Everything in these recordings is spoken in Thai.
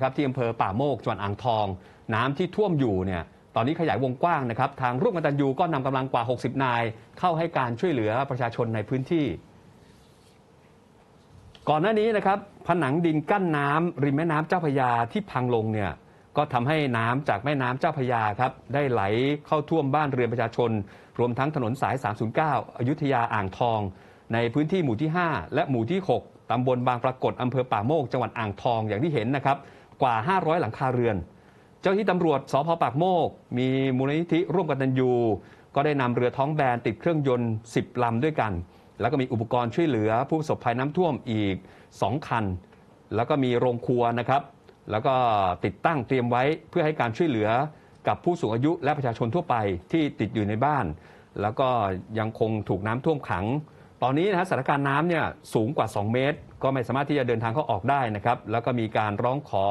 นะครับที่อำเภอป่าโมกจังหวัดอ่างทอง น้ำที่ท่วมอยู่เนี่ยตอนนี้ขยายวงกว้างนะครับทางร่วมกันตันยูก็นำกำลังกว่า 60 นาย เข้าให้การช่วยเหลือประชาชนในพื้นที่ ก่อนหน้านี้นะครับผนังดินกั้นน้ำริมแม่น้ำเจ้าพยาที่พังลงเนี่ยก็ทำให้น้ำจากแม่น้ำเจ้าพยาครับได้ไหลเข้าท่วมบ้านเรือนประชาชน รวมทั้งถนนสาย 309 อยุธยาอ่างทอง ในพื้นที่หมู่ที่ 5 และหมู่ที่ 6ตำบลบางปรากฏอำเภอป่าโมกจังหวัดอ่างทองอย่างที่เห็นนะครับ กว่า 500 หลังคาเรือน เจ้าหน้าที่ตำรวจสพปากโมก มีมูลนิธิร่วมกันตันยูก็ได้นำเรือท้องแบนติดเครื่องยนต์ 10ลำด้วยกัน แล้วก็มีอุปกรณ์ช่วยเหลือผู้ประสบภัยน้ำท่วมอีก 2 คัน แล้วก็มีโรงครัวนะครับ แล้วก็ติดตั้งเตรียมไว้เพื่อให้การช่วยเหลือกับผู้สูงอายุและประชาชนทั่วไปที่ติดอยู่ในบ้าน แล้วก็ยังคงถูกน้ำท่วมขัง ตอนนี้นะสถานการณ์น้ำเนี่ยสูงกว่า 2 เมตร ก็ไม่สามารถที่จะเดินทางเข้าออกได้นะครับ แล้วก็มีการร้องขอ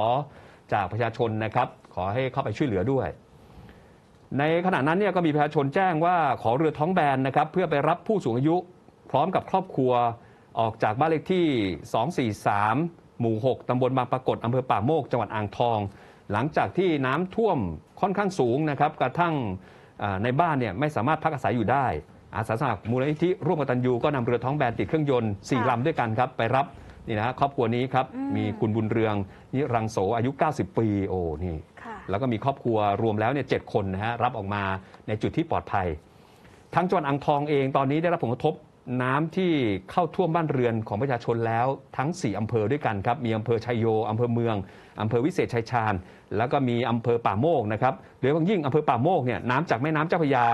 จากประชาชนนะครับ ขอให้เข้าไปช่วยเหลือด้วย ในขณะนั้นเนี่ยก็มีประชาชนแจ้งว่าขอเรือท้องแบนนะครับ เพื่อไปรับผู้สูงอายุพร้อมกับครอบครัวออกจากบ้านเลขที่ 243 หมู่ 6 ตำบลบางปรากฏอำเภอป่าโมก จังหวัดอ่างทอง หลังจากที่น้ำท่วมค่อนข้างสูงนะครับ กระทั่งในบ้านเนี่ยไม่สามารถพักอาศัยอยู่ได้ อาสาสมัครมูลนิธิร่วมกตัญญูก็นำเรือท้องแบนติดเครื่องยนต์สี่ค่ะลำด้วยกันครับไปรับนี่นะฮะครอบครัวนี้ครับอืมมีคุณบุญเรืองนิรังโสอายุ 90 ปีโอ้นี่ ค่ะ แล้วก็มีครอบครัวรวมแล้วเนี่ยเจ็ดคนนะฮะรับออกมาในจุดที่ปลอดภัยทางจังหวัดอ่างทองเองตอนนี้ได้รับผลกระทบ น้ำที่เข้าท่วมบ้านเรือนของประชาชนแล้วทั้ง 4อำเภอด้วยกันครับ มีอำเภอชัยโยอำเภอเมืองอำเภอวิเศษชัยชาญ แล้วก็มีอำเภอป่าโมกนะครับโดยเฉพาะยิ่งอำเภอป่าโมกเนี่ยน้ำจากแม่น้ำเจ้าพระยา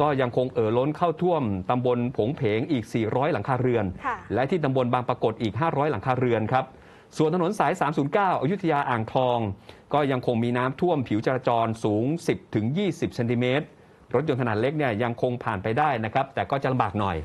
ก็ยังคงเอ่อล้นเข้าท่วมตำบลผงเพงอีก 400 หลังคาเรือนค่ะและที่ตำบลบางปรากฏอีก 500 หลังคาเรือนครับส่วนถนนสาย 309 อยุธยาอ่างทอง ก็ยังคงมีน้ำท่วมผิวจราจรสูง 10-20 เซนติเมตร รถยนต์ขนาดเล็กเนี่ยยังคงผ่านไปได้นะครับ แต่ก็จะลำบากหน่อย